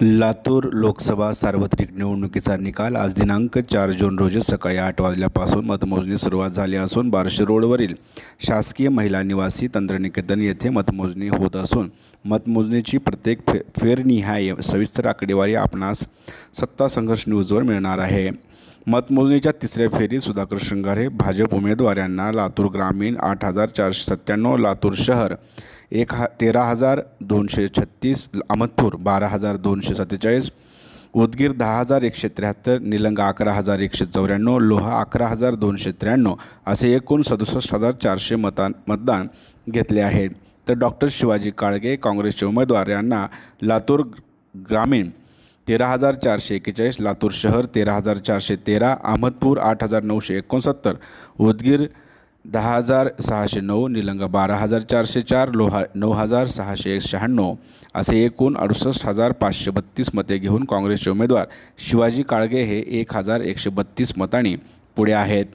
लातूर लोकसभा सार्वत्रिक निवडणुकीचा निकाल आज दिनांक चार जून रोजी सकाळी आठ वाजल्यापासून मतमोजणी सुरुवात झाली असून बार्शी रोडवरील शासकीय महिला निवासी तंत्रनिकेतन येथे मतमोजणी होत असून मतमोजणीची प्रत्येक फे फेरनिहाय सविस्तर आकडेवारी आपणास सत्ता संघर्ष न्यूजवर मिळणार आहे. मतमोजणीच्या तिसऱ्या फेरीत सुधाकर शृंगारे भाजप उमेदवार यांना लातूर ग्रामीण आठ हजार चारशे सत्त्याण्णव लातूर शहर एक हा तेरा हजार दोनशे छत्तीस अहमदपूर बारा हजार दोनशे सत्तेचाळीस उदगीर दहा हजार एकशे त्र्याहत्तर निलंग अकरा हजार एकशे चौऱ्याण्णव लोहा अकरा हजार दोनशे त्र्याण्णव असे एकूण सदुसष्ट हजार चारशे मता मतदान घेतले आहे. तर डॉक्टर शिवाजी काळगे काँग्रेसचे उमेदवार यांना लातूर ग्रामीण तेरा हजार चारशे एक्केचाळीस लातूर शहर तेरा हजार चारशे तेरा अहमदपूर आठ हजार नऊशे एकोणसत्तर उदगीर दहा हजार सहाशे नऊ निलंगा बारा हजार चारशे चार लोहा नऊ हजार सहाशे शहाण्णव असे एकूण अडुसष्ट हजार पाचशे बत्तीस मते घेऊन काँग्रेसचे उमेदवार शिवाजी काळगे हे एक हजार एकशे बत्तीस मतांनी पुढे आहेत.